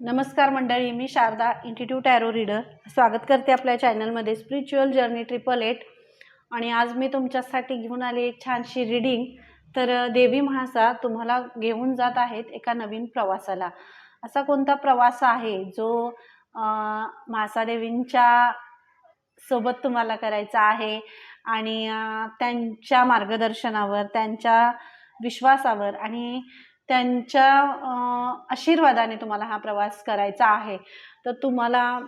नमस्कार मंडळी मी शारदा इन्स्टिट्यूट ॲरो रीडर स्वागत करते आपल्या चॅनलमध्ये स्पिरिच्युअल जर्नी ट्रिपल एट आणि आज मी तुमच्यासाठी घेऊन आली एक छानशी रीडिंग तर देवी म्हासा तुम्हाला घेऊन जात आहेत एका नवीन प्रवासाला. असा कोणता प्रवास आहे जो म्हासादेवींच्या सोबत तुम्हाला करायचा आहे? आणि त्यांच्या मार्गदर्शनावर त्यांच्या विश्वासावर आणि त्यांच्या आशीर्वादाने तुम्हाला हा प्रवास करायचा आहे. तर तुम्हाला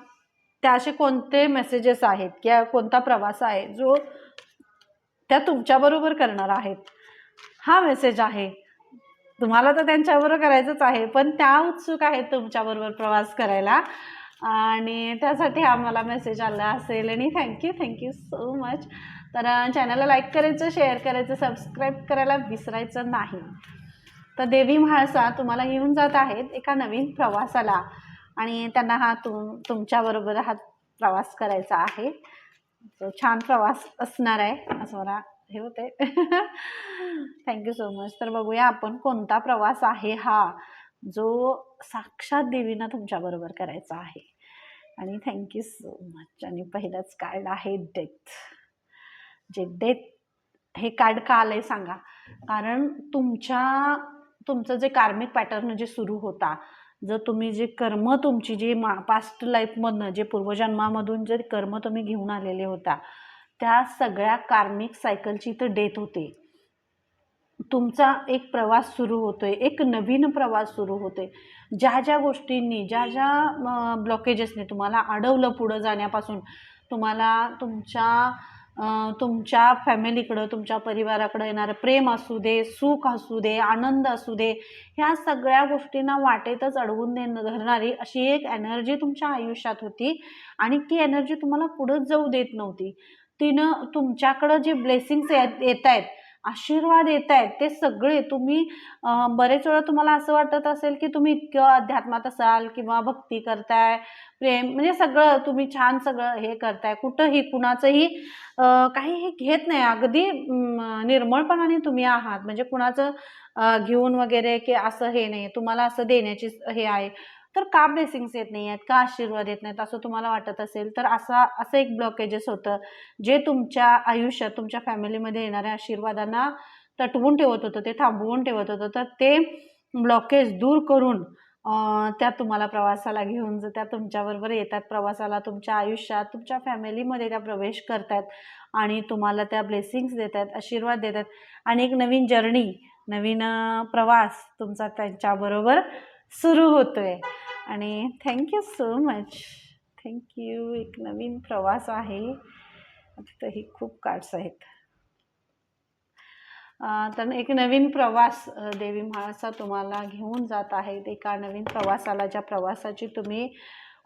त्या असे कोणते मेसेजेस आहेत किंवा कोणता प्रवास आहे जो त्या तुमच्याबरोबर करणार आहेत? हा मेसेज आहे. तुम्हाला तर त्यांच्याबरोबर करायचंच आहे पण त्या उत्सुक आहेत तुमच्याबरोबर प्रवास करायला. आणि त्यासाठी आम्हाला मेसेज आला असेल आणि थँक्यू थँक्यू सो मच तर चॅनलला लाईक करायचं शेअर करायचं सबस्क्राईब करायला विसरायचं नाही. तर देवी म्हाळसा तुम्हाला घेऊन जात आहेत एका नवीन प्रवासाला. आणि त्यांना हा तुम तुमच्याबरोबर हा प्रवास करायचा आहे. तो छान प्रवास असणार आहे असं मला हे होते थँक्यू सो मच तर बघूया आपण कोणता प्रवास आहे हा जो साक्षात देवीनं तुमच्याबरोबर करायचा आहे. आणि थँक्यू सो मच आणि पहिलंच कार्ड आहे डेथ जे डेथ हे कार्ड का आलं आहे सांगा. कारण तुमच्या तुमचं जे कार्मिक पॅटर्न जे सुरू होता जर तुम्ही जे कर्म तुमची जी मा पास्ट लाईफमधनं जे पूर्वजन्मामधून जे कर्म तुम्ही घेऊन आलेले होता त्या सगळ्या कार्मिक सायकलची इथं डेथ होते. तुमचा एक प्रवास सुरू होतोय एक नवीन प्रवास सुरू होतोय. ज्या ज्या गोष्टींनी ज्या ज्या ब्लॉकेजेसने तुम्हाला अडवलं पुढं जाण्यापासून तुम्हाला तुमच्या तुमच्या फॅमिलीकडं तुमच्या परिवाराकडं येणारं प्रेम असू दे सुख असू दे आनंद असू दे ह्या सगळ्या गोष्टींना वाटेतच अडवून दे धरणारी अशी एक एनर्जी तुमच्या आयुष्यात होती आणि ती एनर्जी तुम्हाला पुढंच जाऊ देत नव्हती. तिनं तुमच्याकडं जे ब्लेसिंग्स येत आहेत आशीर्वाद येत आहेत ते सगळे तुम्ही बरेच वेळा तुम्हाला असं वाटत असेल की तुम्ही इतकं अध्यात्मात असाल किंवा भक्ती करताय प्रेम म्हणजे सगळं तुम्ही छान सगळं हे करताय. कुठंही कुणाचंही काही हे घेत नाही. अगदी निर्मळपणाने तुम्ही आहात. म्हणजे कुणाचं घेऊन वगैरे की असं हे नाही. तुम्हाला असं देण्याची हे आहे. तर का ब्लेसिंग्स येत नाही आहेत? का आशीर्वाद येत नाहीत? असं तुम्हाला वाटत असेल तर असा असं एक ब्लॉकेजेस होतं जे तुमच्या आयुष्यात तुमच्या फॅमिलीमध्ये येणाऱ्या आशीर्वादांना तटवून ठेवत होतं ते थांबवून ठेवत होतं तर ते ब्लॉकेज दूर करून त्या तुम्हाला प्रवासाला घेऊन त्या तुमच्याबरोबर येतात प्रवासाला तुमच्या आयुष्यात तुमच्या फॅमिलीमध्ये त्या प्रवेश करतात आणि तुम्हाला त्या ब्लेसिंग्स देत आहेत आशीर्वाद देतात आणि एक नवीन जर्नी नवीन प्रवास तुमचा त्यांच्याबरोबर सुरू होतो आहे आणि थँक्यू सो मच थँक्यू एक नवीन प्रवास आहे. तिथंही खूप कार्ड्स आहेत. तर एक नवीन प्रवास देवी म्हाळसा तुम्हाला घेऊन जात आहेत. एका नवीन प्रवासाला ज्या प्रवासाची तुम्ही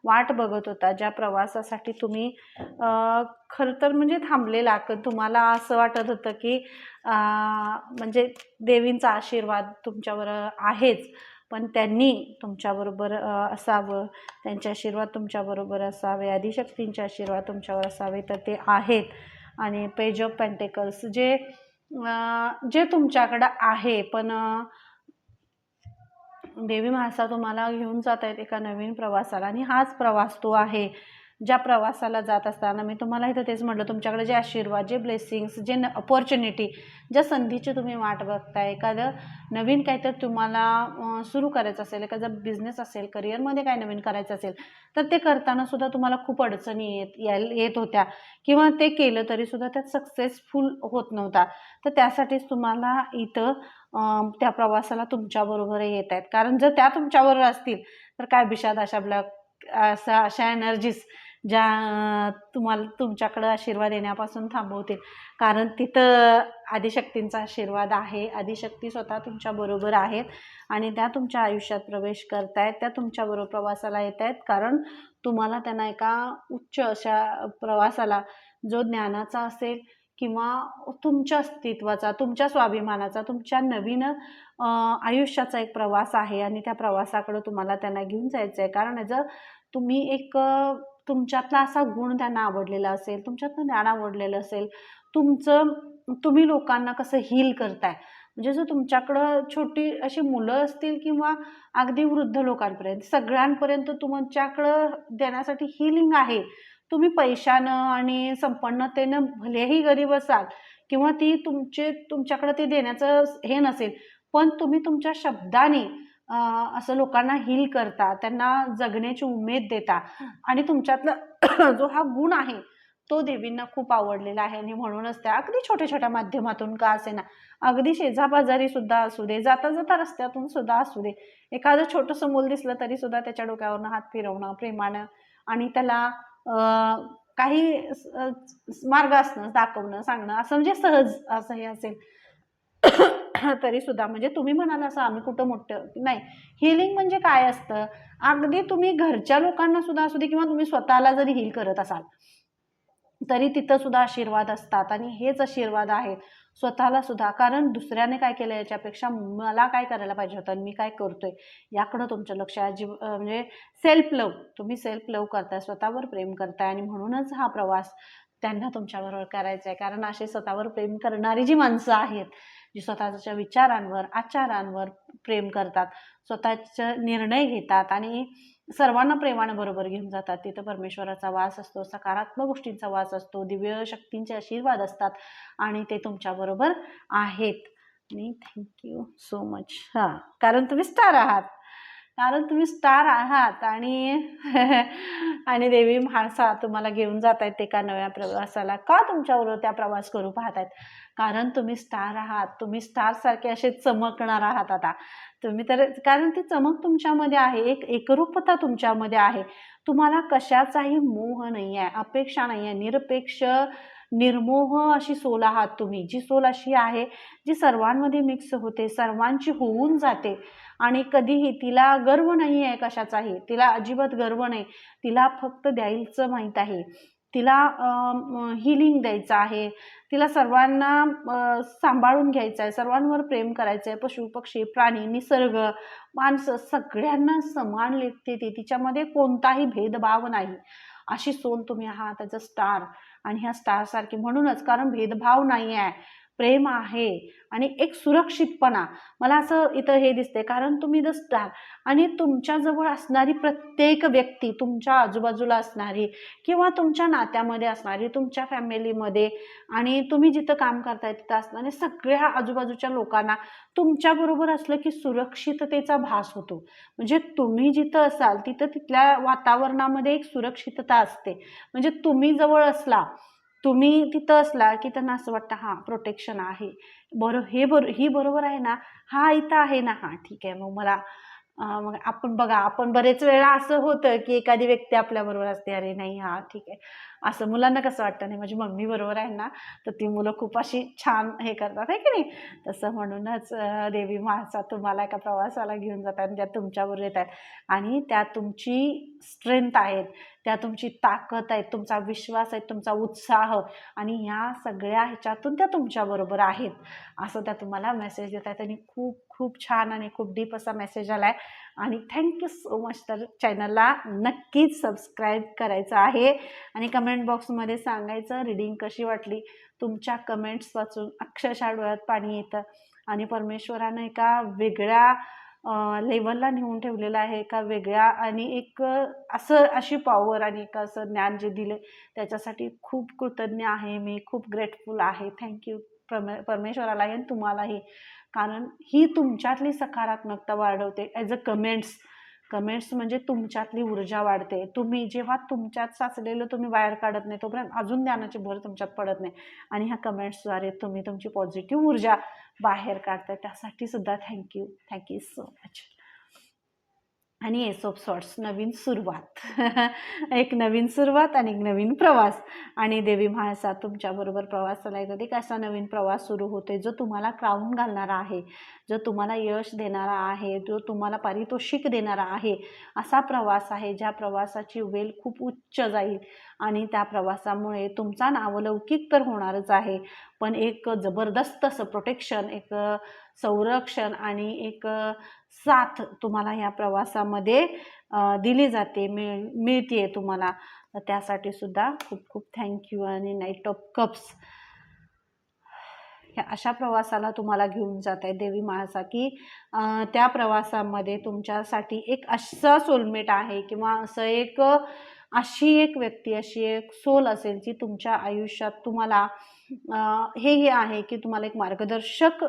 वाट बघत होता ज्या प्रवासासाठी तुम्ही खरं तर म्हणजे थांबलेला. क तुम्हाला असं वाटत होतं की म्हणजे देवींचा आशीर्वाद तुमच्यावर आहेच. पण त्यांनी तुमच्याबरोबर असावं. त्यांचे आशीर्वाद तुमच्याबरोबर असावे. आदिशक्तींचे आशीर्वाद तुमच्यावर असावे. तर ते आहेत. आणि पेज ऑफ पेंटेकल्स जे जे तुमच्याकडं आहे पण देवी महासा तुम्हाला घेऊन जात आहेत एका नवीन प्रवासाला. आणि हाच प्रवास तो आहे. ज्या प्रवासाला जात असताना मी तुम्हाला इथं तेच म्हटलं तुमच्याकडे जे आशीर्वाद जे ब्लेसिंग्स जे न अपॉर्च्युनिटी ज्या संधीची तुम्ही वाट बघताय एखादं नवीन काहीतरी तुम्हाला सुरू करायचं असेल एखादा बिझनेस असेल करिअरमध्ये काय नवीन करायचं असेल तर ते करताना सुद्धा तुम्हाला खूप अडचणी येत येत होत्या. किंवा ते केलं तरी सुद्धा त्यात सक्सेसफुल होत नव्हता. तर त्यासाठीच तुम्हाला इथं त्या प्रवासाला तुमच्याबरोबर येत आहेत. कारण जर त्या तुमच्याबरोबर असतील तर काय बिशाद अशा ब्लॅक अशा अशा एनर्जीज ज्या तुम्हाला तुमच्याकडं आशीर्वाद येण्यापासून थांबवतील. कारण तिथं आदिशक्तींचा आशीर्वाद आहे. आदिशक्ती स्वतः तुमच्याबरोबर आहेत आणि त्या तुमच्या आयुष्यात प्रवेश करतायत. त्या तुमच्याबरोबर प्रवासाला येत आहेत कारण तुम्हाला त्यांना एका उच्च अशा प्रवासाला जो ज्ञानाचा असेल किंवा तुमच्या अस्तित्वाचा तुमच्या स्वाभिमानाचा तुमच्या नवीन आयुष्याचा एक प्रवास आहे आणि त्या प्रवासाकडं तुम्हाला त्यांना घेऊन जायचं आहे कारण जर तुम्ही एक तुमच्यातला असा गुण त्यांना आवडलेला असेल तुमच्यातलं ज्ञान आवडलेलं असेल तुमचं तुम्ही लोकांना कसं हील करताय? म्हणजे जर तुमच्याकडं छोटी अशी मुलं असतील किंवा अगदी वृद्ध लोकांपर्यंत सगळ्यांपर्यंत तुमच्याकडं देण्यासाठी हिलिंग आहे. तुम्ही पैशानं आणि संपन्नतेनं भलेही गरीब असाल किंवा ती तुमचे तुमच्याकडं ते देण्याचं हे नसेल पण तुम्ही तुमच्या शब्दाने असं लोकांना हील करता त्यांना जगण्याची उमेद देता. आणि तुमच्यातला जो हा गुण आहे तो देवींना खूप आवडलेला आहे. आणि म्हणूनच त्या अगदी छोट्या छोट्या माध्यमातून का असेना अगदी शेजापाजारी सुद्धा असू दे जाता जाता रस्त्यातून सुद्धा असू दे. एखादं छोटंसं मूल दिसलं तरी सुद्धा त्याच्या डोक्यावरनं हात फिरवणं प्रेमानं आणि त्याला काही मार्ग असणं दाखवणं सांगणं असं म्हणजे सहज असं हे असेल. तरी सुद्धा म्हणजे तुम्ही म्हणाल असं आम्ही कुठं मोठं नाही. हिलिंग म्हणजे काय असतं? अगदी तुम्ही घरच्या लोकांना सुद्धा असू दे किंवा तुम्ही स्वतःला जरी हील करत असाल तरी तिथं सुद्धा आशीर्वाद असतात. आणि हेच आशीर्वाद आहेत स्वतःला सुद्धा कारण दुसऱ्याने काय केलं याच्यापेक्षा मला काय करायला पाहिजे होतं आणि मी काय करतोय याकडं तुमचं लक्ष आहे. जी म्हणजे सेल्फ लव तुम्ही सेल्फ लव करताय स्वतःवर प्रेम करताय आणि म्हणूनच हा प्रवास त्यांना तुमच्याबरोबर करायचा आहे. कारण असे स्वतःवर प्रेम करणारी जी माणसं आहेत जी स्वतःच्या विचारांवर आचारांवर प्रेम करतात स्वतःचे निर्णय घेतात आणि सर्वांना प्रेमानं बरोबर घेऊन जातात. तिथं परमेश्वराचा वास असतो सकारात्मक गोष्टींचा वास असतो दिव्य शक्तींचे आशीर्वाद असतात आणि ते तुमच्याबरोबर आहेत. आणि थँक्यू सो मच हां कारण तुम्ही स्टार आहात. कारण तुम्ही स्टार आहात आणि आणि देवी म्हाणसा तुम्हाला घेऊन जात आहेत एका नव्या प्रवासाला. का तुमच्याबरोबर त्या प्रवास करू पाहत आहेत कारण तुम्ही स्टार आहात. तुम्ही स्टारसारखे असे चमकणार आहात आता. तुम्ही तर कारण ती चमक तुमच्यामध्ये आहे. एक एकरूपता तुमच्यामध्ये आहे. तुम्हाला कशाचाही मोह नाही आहे अपेक्षा नाही आहे निरपेक्ष निर्मोह अशी सोल आहात तुम्ही. जी सोल अशी आहे जी सर्वांमध्ये मिक्स होते सर्वांची होऊन जाते आणि कधीही तिला गर्व नाही आहे कशाचाही. तिला अजिबात गर्व नाही. तिला फक्त द्यायचं माहीत आहे. तिला हिलिंग द्यायचं आहे. तिला सर्वांना सांभाळून घ्यायचं आहे. सर्वांवर प्रेम करायचं आहे पशु पक्षी प्राणी निसर्ग माणसं सगळ्यांना समान लेखते ती. तिच्यामध्ये कोणताही भेदभाव नाही. अशी सोल तुम्ही आहात त्याचं स्टार आणि ह्या स्टारसारखे म्हणूनच कारण भेदभाव नाही आहे प्रेम आहे आणि एक सुरक्षितपणा. मला असं इथं हे दिसते कारण तुम्ही द स्टार आणि तुमच्याजवळ असणारी प्रत्येक व्यक्ती तुमच्या आजूबाजूला असणारी किंवा तुमच्या नात्यामध्ये असणारी तुमच्या फॅमिलीमध्ये आणि तुम्ही जिथं काम करताय तिथं असणारे सगळ्या आजूबाजूच्या लोकांना तुमच्याबरोबर असलं की सुरक्षिततेचा भास होतो. म्हणजे तुम्ही जिथं असाल तिथं तिथल्या वातावरणामध्ये एक सुरक्षितता असते. म्हणजे तुम्ही जवळ असला तुम्ही तिथं असला की त्यांना असं वाटतं हां प्रोटेक्शन आहे. बरं हे बरो ही बरोबर आहे ना? हा इथं आहे ना. हां ठीक आहे मग मला मग आपण बघा आपण बरेच वेळा असं होतं की एखादी व्यक्ती आपल्याबरोबर असते अरे नाही हा ठीक आहे. असं मुलांना कसं वाटतं? नाही माझी मम्मी बरोबर आहे ना तर ती मुलं खूप अशी छान हे करतात आहे की नाही? तसं म्हणूनच देवी माणसा तुम्हाला एका प्रवासाला घेऊन जातात आणि त्या तुमच्याबरोबर येत आहेत आणि त्या तुमची स्ट्रेंथ आहेत त्या तुमची ताकद आहेत तुमचा विश्वास आहे तुमचा उत्साह आणि ह्या सगळ्या ह्याच्यातून त्या तुमच्याबरोबर आहेत असं त्या तुम्हाला मेसेज देत आहेत आणि खूप खूप छान आणि खूप डीप असा मेसेज आला आहे आणि थँक्यू सो मच तर चॅनलला नक्कीच सबस्क्राईब करायचं आहे. आणि कमेंट बॉक्समध्ये सांगायचं रिडिंग कशी वाटली? तुमच्या कमेंट्स वाचून अक्षरशः डोळ्यात पाणी येतं. आणि परमेश्वरानं एका वेगळ्या लेवलला नेऊन ठेवलेलं आहे. एका वेगळ्या आणि एक असं अशी पॉवर आणि एक असं ज्ञान जे दिले त्याच्यासाठी खूप कृतज्ञ आहे मी. खूप ग्रेटफुल आहे. थँक्यू परमे परमेश्वरालाही आणि तुम्हालाही. कारण ही तुमच्यातली सकारात्मकता वाढवते. ॲज अ कमेंट्स कमेंट्स म्हणजे तुमच्यातली ऊर्जा वाढते. तुम्ही जेव्हा तुमच्यात साचलेलं तुम्ही बाहेर काढत नाही तोपर्यंत अजून ज्ञानाची भर तुमच्यात पडत नाही. आणि ह्या कमेंट्सद्वारे तुम्ही तुमची पॉझिटिव्ह ऊर्जा बाहेर काढताय. त्यासाठी सुद्धा thank you thank you so much आणि एस ऑफ सॉर्ट्स नवीन सुरुवात. एक नवीन सुरुवात आणि एक नवीन प्रवास. आणि देवी म्हाळसा तुमच्याबरोबर प्रवासाला येतो एक असा नवीन प्रवास सुरू होतोय जो तुम्हाला क्राऊन घालणारा आहे जो तुम्हाला यश देणारा आहे जो तुम्हाला पारितोषिक देणारा आहे. असा प्रवास आहे ज्या प्रवासाची वेल खूप उच्च जाईल. आणि त्या प्रवासामुळे तुमचा नावलौकिक तर होणारच आहे. पण एक जबरदस्त असं प्रोटेक्शन एक संरक्षण आणि एक साथ तुम्हाला ह्या प्रवासामध्ये दिली जाते मिळ मिळते तुम्हाला. तर त्यासाठी सुद्धा खूप खूप थँक्यू आणि नाईट ऑफ कप्स ह्या अशा प्रवासाला तुम्हाला घेऊन जात आहे देवी माणसा की त्या प्रवासामध्ये तुमच्यासाठी एक असं सोलमेट आहे किंवा असं एक अशी एक व्यक्ती अशी एक सोल असेल जी तुमच्या आयुष्यात तुम्हाला हे हे आहे की तुम्हाला एक मार्गदर्शक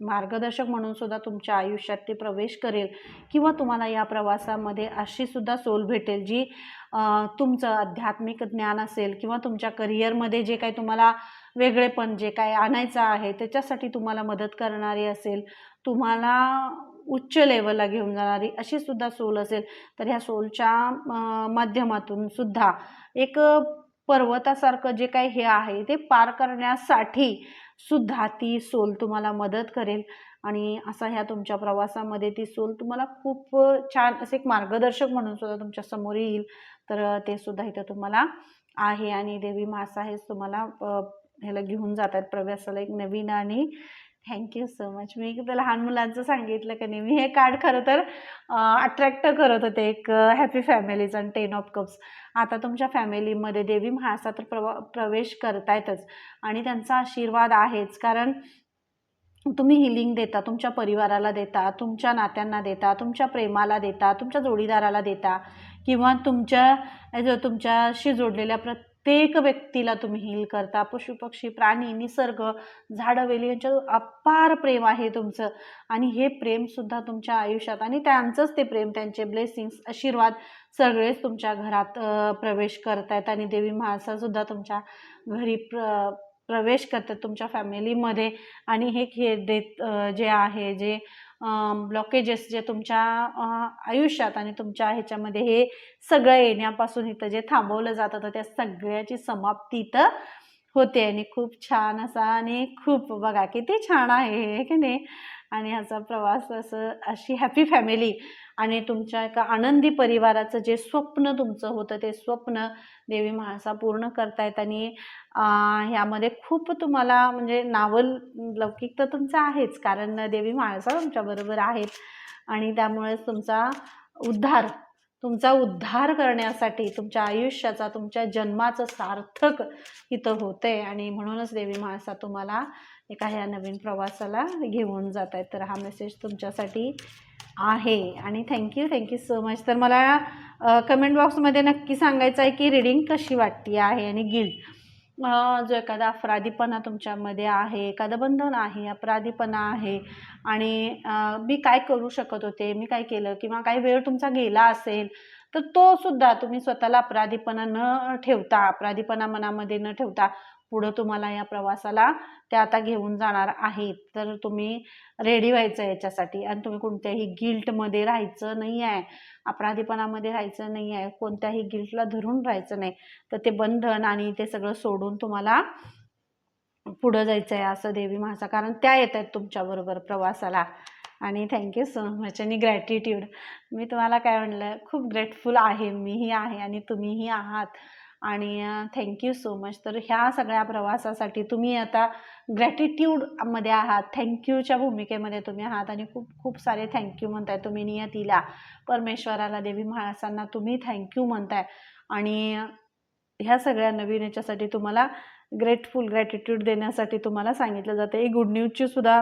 मार्गदर्शक म्हणून सुद्धा तुमच्या आयुष्यात ते प्रवेश करेल किंवा तुम्हाला या प्रवासामध्ये अशी सुद्धा सोल भेटेल जी तुमचं आध्यात्मिक ज्ञान असेल किंवा तुमच्या करिअरमध्ये जे काही तुम्हाला वेगळेपण जे काय आणायचं आहे त्याच्यासाठी तुम्हाला मदत करणारी असेल तुम्हाला उच्च लेवलला घेऊन जाणारी अशी सुद्धा सोल असेल तर ह्या सोलच्या माध्यमातून सुद्धा एक पर्वतासारखं जे काही हे आहे ते पार करण्यासाठी सुद्धा ती सोल तुम्हाला मदत करेल. आणि असा ह्या तुमच्या प्रवासामध्ये ती सोल तुम्हाला खूप छान असे एक मार्गदर्शक म्हणून सुद्धा तुमच्यासमोर येईल. तर ते सुद्धा इथं तुम्हाला आहे आणि देवी मासा हेच तुम्हाला ह्याला घेऊन जात आहेत प्रवासाला एक नवीन आणि थँक्यू सो मच मी एकदा लहान मुलांचं सांगितलं का नाही मी हे कार्ड खरं तर अट्रॅक्ट करत होते एक हॅपी फॅमिलीज आणि टेन ऑफ कप्स आता तुमच्या फॅमिलीमध्ये देवी महासा तर प्रवा प्रवेश करतायतच आणि त्यांचा आशीर्वाद आहेच. कारण तुम्ही हिलिंग देता तुमच्या परिवाराला देता तुमच्या नात्यांना देता तुमच्या प्रेमाला देता तुमच्या जोडीदाराला देता किंवा तुमच्या तुमच्याशी जोडलेल्या प्रत्येक व्यक्तीला तुम्ही हील करता. पशुपक्षी प्राणी निसर्ग झाडं वेली यांच्या अपार प्रेम आहे तुमचं. आणि हे प्रेमसुद्धा तुमच्या आयुष्यात आणि त्यांचंच ते प्रेम त्यांचे ब्लेसिंग्स आशीर्वाद सगळेच तुमच्या घरात प्रवेश करत आहेत आणि देवी महासासुद्धा तुमच्या घरी प्र प्रवेश करतात तुमच्या फॅमिलीमध्ये आणि हे खेळ देत जे आहे जे ब्लॉकेजेस जे तुमच्या आयुष्यात आणि तुमच्या ह्याच्यामध्ये हे सगळं येण्यापासून इथं जे थांबवलं जात होतं त्या सगळ्याची समाप्ती इथं होते. आणि खूप छान असा आणि खूप बघा किती छान आहे हे की नाही? आणि ह्याचा प्रवास असं अशी हॅपी फॅमिली आणि तुमच्या एका आनंदी परिवाराचं जे स्वप्न तुमचं होतं ते स्वप्न देवी म्हाळसा पूर्ण करतायत आणि ह्यामध्ये खूप तुम्हाला म्हणजे नावल लौकिक तर तुमचं आहेच कारण देवी म्हाळसा तुमच्याबरोबर आहेत आणि त्यामुळेच तुमचा उद्धार तुमचा उद्धार करण्यासाठी तुमच्या आयुष्याचा तुमच्या जन्माचं सार्थक इथं होतं आहे आणि म्हणूनच देवी म्हाळसा तुम्हाला एका ह्या नवीन प्रवासाला घेऊन जात आहेत तर हा मेसेज तुमच्यासाठी आहे. आणि थँक्यू थँक्यू सो मच तर मला कमेंट बॉक्समध्ये नक्की सांगायचं आहे की रिडिंग कशी वाटते आहे आणि गिल्ट जो एखादा अपराधीपणा तुमच्यामध्ये आहे एखादं बंधन आहे अपराधीपणा आहे आणि मी काय करू शकत होते मी काय केलं किंवा काही वेळ तुमचा गेला असेल तर तो सुद्धा तुम्ही स्वतःला अपराधीपणा न ठेवता अपराधीपणा मनामध्ये न ठेवता पुढं तुम्हाला या प्रवासाला ते आता घेऊन जाणार आहेत. तर तुम्ही रेडी व्हायचं याच्यासाठी. आणि तुम्ही कोणत्याही गिल्टमध्ये राहायचं नाही आहे अपराधीपणामध्ये राहायचं नाही आहे कोणत्याही गिल्टला धरून राहायचं नाही. तर ते बंधन आणि ते सगळं सोडून तुम्हाला पुढं जायचं आहे असं देवी महासा कारण त्या येत आहेत तुमच्याबरोबर प्रवासाला. आणि थँक्यू सो मच आणि ग्रॅटिट्यूड मी तुम्हाला काय म्हणलं खूप ग्रेटफुल आहे. मीही आहे आणि तुम्हीही आहात. आणि थँक्यू सो मच तर ह्या सगळ्या प्रवासासाठी तुम्ही आता ग्रॅटिट्यूडमध्ये आहात थँक्यूच्या भूमिकेमध्ये तुम्ही आहात आणि खूप खूप सारे थँक्यू म्हणताय तुम्ही नियतीला परमेश्वराला देवी महाराजांना तुम्ही थँक्यू म्हणताय. आणि ह्या सगळ्या नवीन याच्यासाठी तुम्हाला ग्रेटफुल ग्रॅटिट्यूड देण्यासाठी तुम्हाला सांगितलं जातं. एक गुड न्यूजची सुद्धा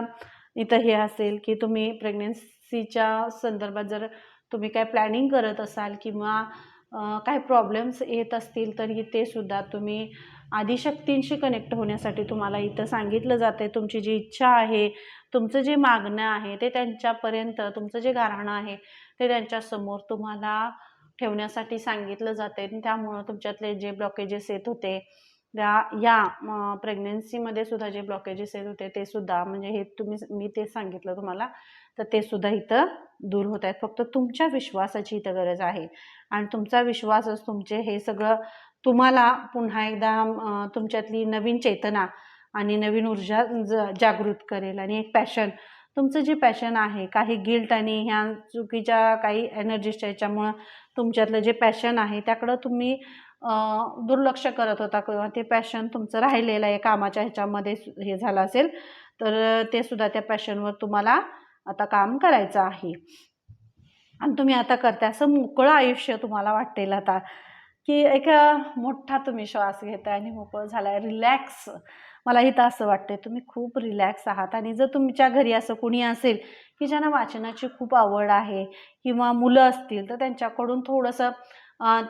इथं हे असेल की तुम्ही प्रेग्नेन्सीच्या संदर्भात जर तुम्ही काय प्लॅनिंग करत असाल किंवा काही प्रॉब्लेम्स येत असतील तरी ते सुद्धा तुम्ही आदिशक्तींशी कनेक्ट होण्यासाठी तुम्हाला इथं सांगितलं जातं आहे तुमची जी इच्छा आहे तुमचं जे मागणं आहे ते त्यांच्यापर्यंत तुमचं जे गाऱ्हाणं आहे ते त्यांच्यासमोर तुम्हाला ठेवण्यासाठी सांगितलं जाते त्यामुळं तुमच्यातले जे ब्लॉकेजेस येत होते त्या या प्रेग्नेन्सीमध्ये सुद्धा जे ब्लॉकेजेस येत होते ते सुद्धा म्हणजे हे तुम्ही मी ते सांगितलं तुम्हाला तर ते सुद्धा इथं दूर होत आहेत. फक्त तुमच्या विश्वासाची इथं गरज आहे. आणि तुमचा विश्वासच तुमचे हे सगळं तुम्हाला पुन्हा एकदा तुमच्यातली नवीन चेतना आणि नवीन ऊर्जा ज जागृत करेल. आणि एक पॅशन तुमचं जे पॅशन आहे काही गिल्ट आणि ह्या चुकीच्या काही एनर्जीच्या याच्यामुळं तुमच्यातलं जे पॅशन आहे त्याकडं तुम्ही दुर्लक्ष करत होता किंवा ते पॅशन तुमचं राहिलेलं आहे कामाच्या ह्याच्यामध्ये सु- हे झालं असेल तर ते सुद्धा त्या पॅशनवर तुम्हाला आता काम करायचं आहे. आणि तुम्ही आता करताय असं मोकळं आयुष्य तुम्हाला वाटेल आता. की एक मोठा तुम्ही श्वास घेताय आणि मोकळं झालाय रिलॅक्स मला इथं असं वाटतंय तुम्ही खूप रिलॅक्स आहात. आणि जर तुमच्या घरी असं कुणी असेल की ज्यांना वाचनाची खूप आवड आहे किंवा मुलं असतील तर त्यांच्याकडून थोडंसं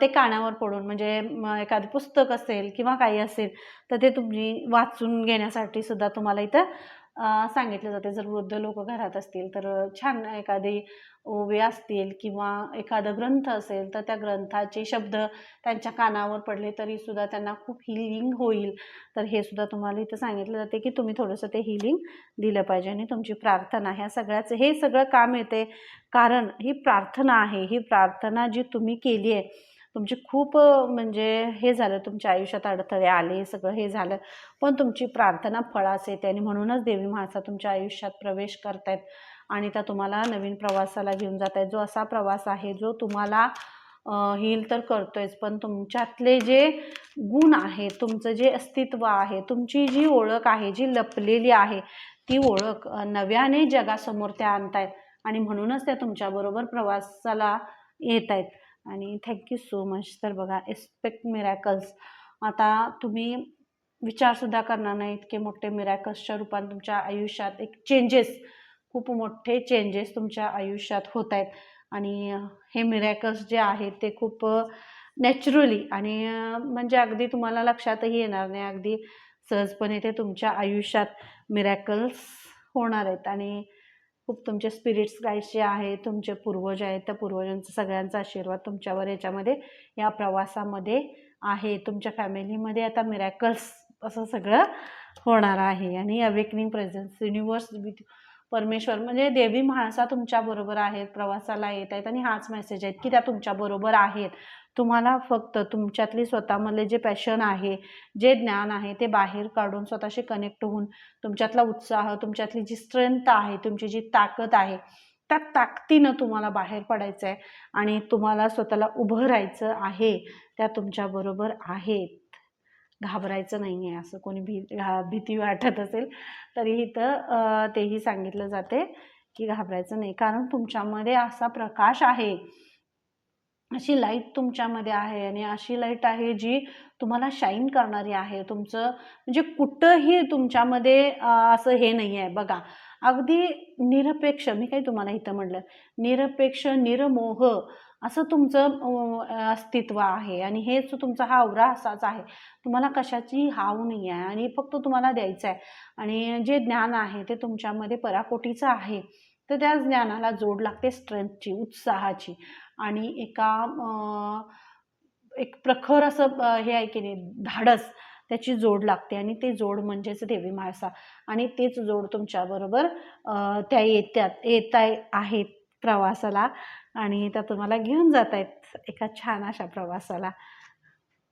ते कानावर पडून म्हणजे एखादं पुस्तक असेल किंवा काही असेल तर ते तुम्ही वाचून घेण्यासाठी सुद्धा तुम्हाला इथं सांगितलं जाते. जर वृद्ध लोक घरात असतील तर छान एखादी ओवे असतील किंवा एखादा ग्रंथ असेल तर त्या ग्रंथाचे शब्द त्यांच्या कानावर पडले तरी सुद्धा त्यांना खूप हिलिंग होईल. तर हे सुद्धा तुम्हाला इथं सांगितलं जाते की तुम्ही थोडंसं ते हिलिंग दिलं पाहिजे आणि तुमची प्रार्थना ह्या सगळ्याचं हे सगळं काम येते. कारण ही प्रार्थना आहे ही प्रार्थना जी तुम्ही केली आहे तुमची खूप म्हणजे हे झालं तुमच्या आयुष्यात अडथळे आले सगळं हे झालं. पण तुमची प्रार्थना फळास येते आणि म्हणूनच देवी म्हाळसा तुमच्या आयुष्यात प्रवेश करतायत आणि त्या तुम्हाला नवीन प्रवासाला घेऊन जात आहेत जो असा प्रवास आहे जो तुम्हाला हील तर करतोयच पण तुमच्यातले जे गुण आहे तुमचं जे अस्तित्व आहे तुमची जी ओळख आहे जी लपलेली आहे ती ओळख नव्याने जगासमोर त्या आणतायत आणि म्हणूनच त्या तुमच्याबरोबर प्रवासाला येत आहेत आणि थँक्यू सो मच तर बघा एक्सपेक्ट मिरॅकल्स आता तुम्ही विचारसुद्धा करणार नाही इतके मोठे मिरॅकल्सच्या रूपात तुमच्या आयुष्यात एक चेंजेस खूप मोठे चेंजेस तुमच्या आयुष्यात होत आहेत. आणि हे मिरॅकल्स जे आहेत ते खूप नॅचरली आणि म्हणजे अगदी तुम्हाला लक्षातही येणार नाही. अगदी सहजपणे ते तुमच्या आयुष्यात मिरॅकल्स होणार आहेत. आणि खूप तुमचे स्पिरिट्स गाईड्स जे आहेत तुमचे पूर्वज आहेत त्या पूर्वजांचा सगळ्यांचा आशीर्वाद तुमच्यावर याच्यामध्ये या प्रवासामध्ये आहे. तुमच्या फॅमिलीमध्ये आता मिरॅकल्स असं सगळं होणार आहे. आणि अवेकनिंग प्रेझेन्स युनिवर्स विथ परमेश्वर म्हणजे देवी म्हाळसा तुमच्याबरोबर आहेत प्रवासाला येत आहेत आणि हाच मेसेज आहेत की त्या तुमच्याबरोबर आहेत. तुम्हाला फक्त तुमच्यातली स्वतःमधले जे पॅशन आहे जे ज्ञान आहे ते बाहेर काढून स्वतःशी कनेक्ट होऊन तुमच्यातला उत्साह तुमच्यातली जी स्ट्रेंथ आहे तुमची जी ताकद आहे त्या ताकदीनं तुम्हाला बाहेर पडायचं आहे आणि तुम्हाला स्वतःला उभं राहायचं आहे त्या तुमच्याबरोबर आहेत. घाबरायचं नाही आहे असं कोणी भी घा भीती वाटत असेल तरी इथं तेही सांगितलं जाते की घाबरायचं नाही. कारण तुमच्यामध्ये असा प्रकाश आहे अशी लाइट तुमच्यामध्ये आहे आणि अशी लाइट आहे जी तुम्हाला शाईन करणारी आहे. तुमचं म्हणजे कुठंही तुमच्यामध्ये असं हे नाही आहे बघा अगदी निरपेक्ष मी काही तुम्हाला इथं म्हटलं निरपेक्ष निरमोह असं तुमचं अस्तित्व आहे. आणि हेच तुमचा हा आवरा असाच आहे. तुम्हाला कशाची हाव नाही आहे आणि फक्त तुम्हाला द्यायचं आहे आणि जे ज्ञान आहे ते तुमच्यामध्ये पराकोटीचं आहे. तर त्या ज्ञानाला जोड लागते स्ट्रेंथची उत्साहाची. आणि एका एक प्रखर असं हे आहे की नाही धाडस त्याची जोड लागते आणि ते जोड म्हणजेच देवी म्हाळसा आणि तेच जोड तुमच्याबरोबर त्या येत्यात येत आहेत प्रवासाला आणि त्या तुम्हाला घेऊन जात आहेत एका छान अशा प्रवासाला.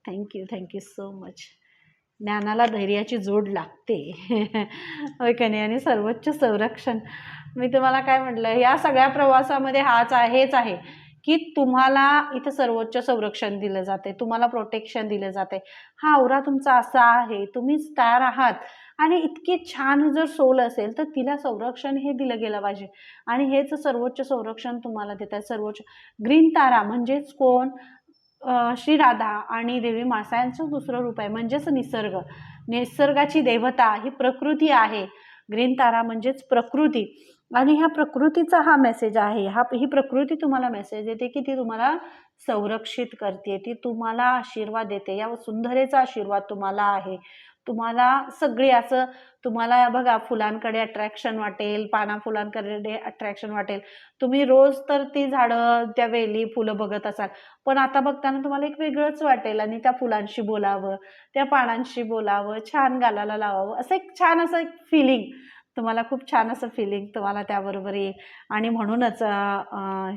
Thank you thank you so much ज्ञानाला धैर्याची जोड लागते. होय का नाही? आणि सर्वोच्च संरक्षण. मी तुम्हाला काय म्हटलं या सगळ्या प्रवासामध्ये हाच आहे आहे. की तुम्हाला इथं सर्वोच्च संरक्षण दिलं जाते तुम्हाला प्रोटेक्शन दिलं जाते हा आवरा तुमचा असा आहे तुम्हीच तयार आहात. आणि इतकी छान जर सोल असेल तर तिला संरक्षण हे दिलं गेलं पाहिजे. आणि हेच सर्वोच्च संरक्षण तुम्हाला देतात सर्वोच्च ग्रीन तारा म्हणजेच कोण? श्री राधा आणि देवी मासा यांचं दुसरं रूप आहे. म्हणजेच निसर्ग. निसर्गाची देवता ही प्रकृती आहे. ग्रीन तारा म्हणजेच प्रकृती. आणि ह्या प्रकृतीचा हा मेसेज आहे. हा ही प्रकृती तुम्हाला मेसेज देते की ती तुम्हाला संरक्षित करते. ती तुम्हाला आशीर्वाद देते. या सुंदरेचा आशीर्वाद तुम्हाला आहे. तुम्हाला सगळी असं तुम्हाला बघा फुलांकडे अट्रॅक्शन वाटेल पाना फुलांकडे अट्रॅक्शन वाटेल. तुम्ही रोज तर ती झाडं त्या वेली फुलं बघत असाल. पण आता बघताना तुम्हाला एक वेगळंच वाटेल आणि त्या फुलांशी बोलावं त्या पानांशी बोलावं छान गालाला लावावं. असं एक छान असं एक फिलिंग तुम्हाला खूप छान असं फिलिंग तुम्हाला त्याबरोबर येईल. आणि म्हणूनच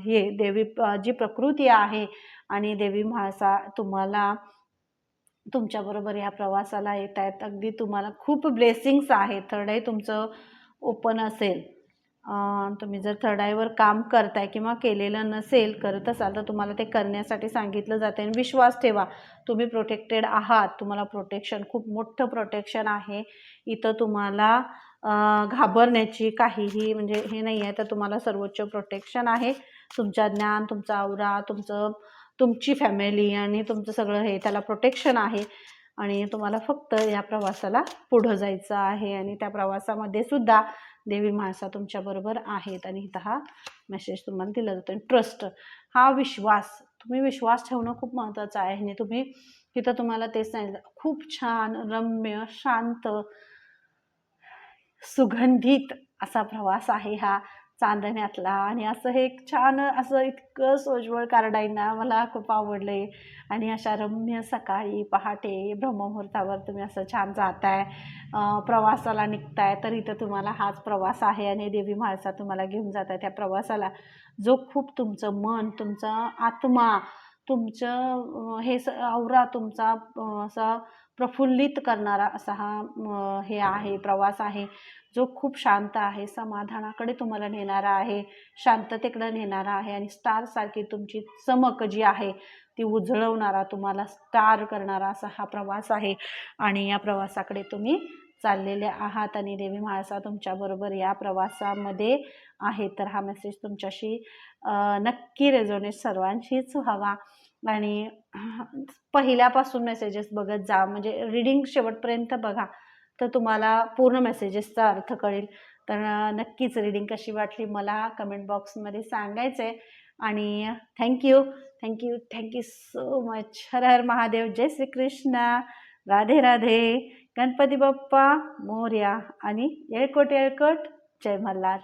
हे देवी जी प्रकृती आहे आणि देवी म्हाळसा तुम्हाला तुमच्याबरोबर ह्या प्रवासाला येत आहेत. अगदी तुम्हाला खूप ब्लेसिंग्स आहेत थर्ड आय तुमचं ओपन असेल. तुम्ही जर थर्ड आयवर काम करताय किंवा केलेलं नसेल करत असाल तर तुम्हाला ते करण्यासाठी सांगितलं जातं. आणि विश्वास ठेवा. तुम्ही प्रोटेक्टेड आहात. तुम्हाला प्रोटेक्शन खूप मोठं प्रोटेक्शन आहे. इथं तुम्हाला घाबरण्याची काहीही म्हणजे हे नाही आहे तर तुम्हाला सर्वोच्च प्रोटेक्शन आहे. तुमच्या ज्ञान तुमचा आवरा तुमचं तुमची फॅमिली आणि तुमचं सगळं हे त्याला प्रोटेक्शन आहे. आणि तुम्हाला फक्त या प्रवासाला पुढं जायचं आहे. आणि त्या प्रवासामध्ये सुद्धा देवी म्हाळसा तुमच्याबरोबर आहेत. आणि इथं हा मेसेज तुम्हाला दिला जातो ट्रस्ट हा विश्वास. तुम्ही विश्वास ठेवणं खूप महत्त्वाचं आहे. आणि तुम्ही तिथं तुम्हाला तेच सांगितलं. खूप छान रम्य शांत सुगंधित असा प्रवास आहे हा चांदण्यातला. आणि असं हे एक छान असं इतकं सोज्वळ कार्डाईना मला खूप आवडले आणि अशा रम्य सकाळी पहाटे ब्रह्ममुहूर्तावर तुम्ही असं छान जाताय प्रवासाला निघताय तर इथं तुम्हाला हाच प्रवास आहे आणि देवी म्हाळसा तुम्हाला घेऊन जात आहे त्या प्रवासाला जो खूप तुमचं मन तुमचा आत्मा तुमचं हे स आवरा तुमचा असा प्रफुल्लित करणारा असा हा हे आहे प्रवास आहे जो खूप शांत आहे समाधानाकडे तुम्हाला नेणारा आहे शांततेकडे नेणारा आहे आणि स्टारसारखी तुमची चमक जी आहे ती उजळवणारा तुम्हाला स्टार करणारा असा हा प्रवास आहे. आणि या प्रवासाकडे तुम्ही चाललेले आहात आणि देवी म्हाळसा तुमच्याबरोबर या प्रवासामध्ये आहे. तर हा मेसेज तुमच्याशी नक्की रेझोनेट सर्वांशीच व्हावा. आणि पहिल्यापासून मेसेजेस बघत जा. म्हणजे रिडिंग शेवटपर्यंत बघा तर तुम्हाला पूर्ण मेसेजेसचा अर्थ कळेल. तर नक्कीच रिडिंग कशी वाटली मला कमेंट बॉक्समध्ये सांगायचं आहे आणि thank you thank you thank you so much Har Har Mahadev. जय श्रीकृष्ण. राधे राधे. गणपती बाप्पा मोर्या. आणि येळकोट येळकोट. जय मल्हार.